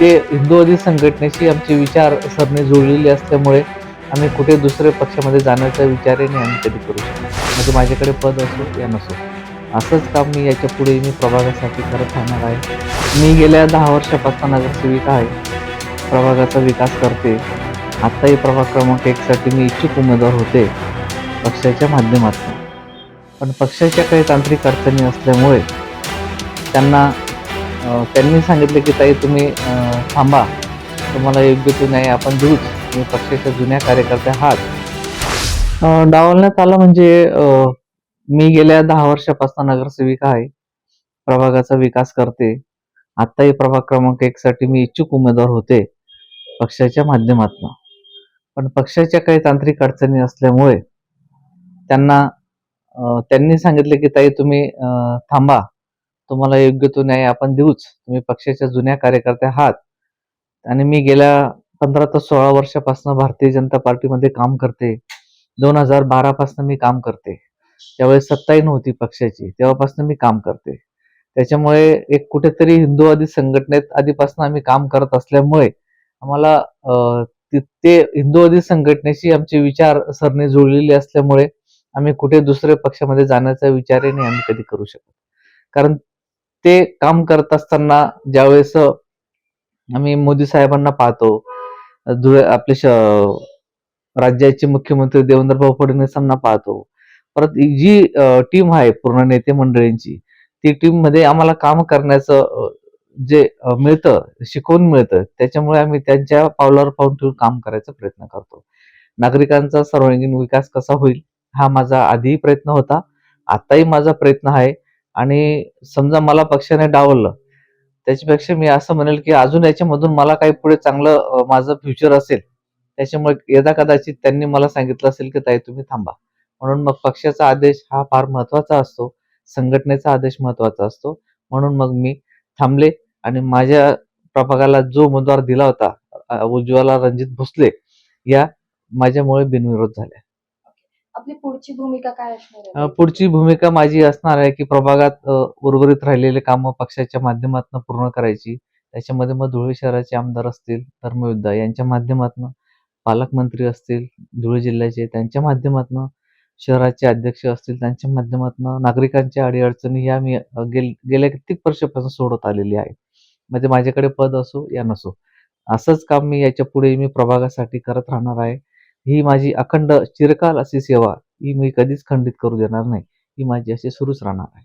ते हिंदूवादी संघटनेशी आमची विचारसरणी जुळलेली असल्यामुळे आम्ही कुठे दुसऱ्या पक्षामध्ये जाण्याचा विचारही नाही आम्ही कधी करू शकतो म्हणजे माझ्याकडे पद असो या नसो. असंच काम मी याच्यापुढे मी प्रभागासाठी करत राहणार आहे. मी गेल्या दहा वर्षापासून नगरसेविका आहे. प्रभागाचा विकास करते. आत्ताही प्रभाग क्रमांक एकसाठी मी इच्छुक उमेदवार होते. पक्षाच्या माध्यमातून. पण पक्षाच्या काही तांत्रिक अडचणी असल्यामुळे त्यांना त्यांनी सांगितले की ताई तुम्ही थांबा. तुम्हाला योग्य तो नाही आपण देऊच. तुम्ही पक्षाच्या जुन्या कार्यकर्त्या आहात. डावलण्यात आलं म्हणजे मी गेल्या दहा वर्षापासून नगरसेविका आहे. प्रभागाचा विकास करते. आत्ताही प्रभाग क्रमांक एक साठी मी इच्छुक उमेदवार होते पक्षाच्या माध्यमातून. पण पक्षाच्या काही तांत्रिक अडचणी असल्यामुळे त्यांना त्यांनी सांगितले की ताई तुम्ही थांबा. तुम्हाला योग्य तो न्याय आपण देऊच. तुम्ही पक्षाच्या जुन्या कार्यकर्त्या आहात. आणि मी गेल्या पंधरा ते सोळा वर्षापासून भारतीय जनता पार्टीमध्ये काम करते. दोन हजार बारा पासून मी काम करते. त्यावेळेस सत्ताही नव्हती पक्षाची तेव्हापासून मी काम करते. त्याच्यामुळे एक कुठेतरी हिंदुवादी संघटनेत आधीपासून आम्ही काम करत असल्यामुळे आम्हाला ति- ते हिंदुवादी संघटनेशी आमची विचारसरणी जुळलेली असल्यामुळे आम्ही कुठे दुसऱ्या पक्षामध्ये जाण्याचा विचारही नाही आम्ही कधी करू शकत. कारण ते काम करत असताना ज्यावेळेस आम्ही मोदी साहेबांना पाहतो धुळे आपले श- राज्याचे मुख्यमंत्री देवेंद्र भाऊ फडणवीसांना पाहतो. परत जी टीम आहे पूर्ण नेते मंडळींची ती टीममध्ये आम्हाला काम करण्याचं जे मिळतं शिकवून मिळतं त्याच्यामुळे आम्ही त्यांच्या पावलावर पाऊल ठेवून काम करायचा प्रयत्न करतो. नागरिकांचा सर्वांगीण विकास कसा होईल हा माझा आधीही प्रयत्न होता. आताही माझा प्रयत्न आहे. आणि समजा मला पक्षाने डावललं त्याच्यापेक्षा मी असं म्हणेल की अजून याच्यामधून मला काही पुढे चांगलं माझं फ्युचर असेल त्याच्यामुळे यदा कदाचित त्यांनी मला सांगितलं असेल की ताई तुम्ही थांबा. म्हणून मग पक्षाचा आदेश हा फार महत्त्वाचा असतो संघटनेचा आदेश महत्त्वाचा असतो. म्हणून मग मी थांबले आणि माझ्या प्रभागाला जो उमेदवार दिला होता उज्ज्वला रणजित भोसले या माझ्यामुळे बिनविरोध झाल्या. आपली पुढची भूमिका काय असणार आहे? पुढची भूमिका माझी असणार आहे की प्रभागात उर्वरित राहिलेले कामं पक्षाच्या माध्यमातून पूर्ण करायची. त्याच्यामध्ये मग धुळे शहराचे आमदार असतील धर्मयुद्धा यांच्या माध्यमातून पालकमंत्री असतील धुळे जिल्ह्याचे त्यांच्या माध्यमातून शहराचे अध्यक्ष असतील त्यांच्या माध्यमातून नागरिकांच्या अडीअडचणी या मी गेल गेल्या कित्येक वर्षापासून सोडत आलेली आहे. म्हणजे माझ्याकडे पद असो या नसो. असंच काम मी याच्यापुढे मी प्रभागासाठी करत राहणार आहे. ही माझी अखंड चिरकाल अशी सेवा ही मी कधीच खंडित करू देणार नाही. ही माझी अशी सुरूच राहणार आहे.